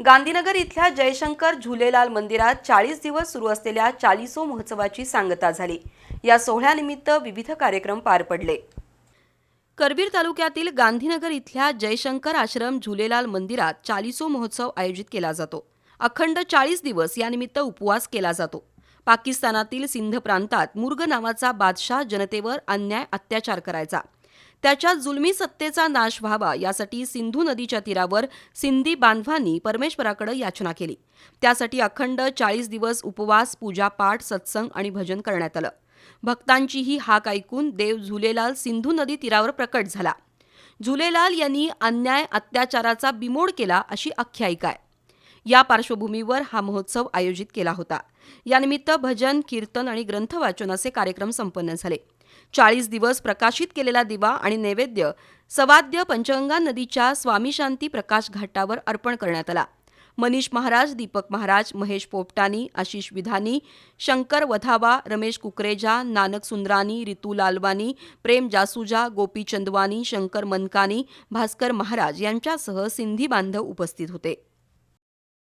गांधीनगर इथल्या जयशंकर झुलेलाल मंदिरात चाळीस दिवस सुरू असलेल्या चालिसो महोत्सवाची सांगता झाली. या सोहळ्यानिमित्त विविध कार्यक्रम पार पडले. करबीर तालुक्यातील गांधीनगर इथल्या जयशंकर आश्रम झुलेलाल मंदिरात चालिसो महोत्सव आयोजित केला जातो. अखंड चाळीस दिवस यानिमित्त उपवास केला जातो. पाकिस्तानातील सिंध प्रांतात मुर्ग नावाचा बादशाह जनतेवर अन्याय अत्याचार करायचा. त्याच्या जुलमी सत्तेचा नाश व्हावा यासाठी सिंधू नदीच्या तीरावर सिंधी बांधवांनी परमेश्वराकडे याचना केली. त्यासाठी अखंड चाळीस दिवस उपवास पूजापाठ सत्संग आणि भजन करण्यात आलं. भक्तांची ही हाक ऐकून देव झुलेलाल सिंधू नदी तीरावर प्रकट झाला. झुलेलाल यांनी अन्याय अत्याचाराचा बिमोड केला अशी आख्यायिका आहे. या पार्श्वभूमीवर हा महोत्सव आयोजित केला होता. यानिमित्त भजन कीर्तन आणि ग्रंथवाचन असे कार्यक्रम संपन्न झाले. चाळीस दिवस प्रकाशित केलेला दिवा आणि नैवेद्य सवाद्य पंचगंगा नदीच्या स्वामी शांती प्रकाश घाटावर अर्पण करण्यात आला. मनीष महाराज दीपक महाराज महेश पोपटानी आशिष विधानी शंकर वधावा रमेश कुकरेजा नानक सुंदरानी रितू लालवानी प्रेम जासुजा गोपी चंदवानी शंकर मनकानी भास्कर महाराज यांच्यासह सिंधी बांधव उपस्थित होते.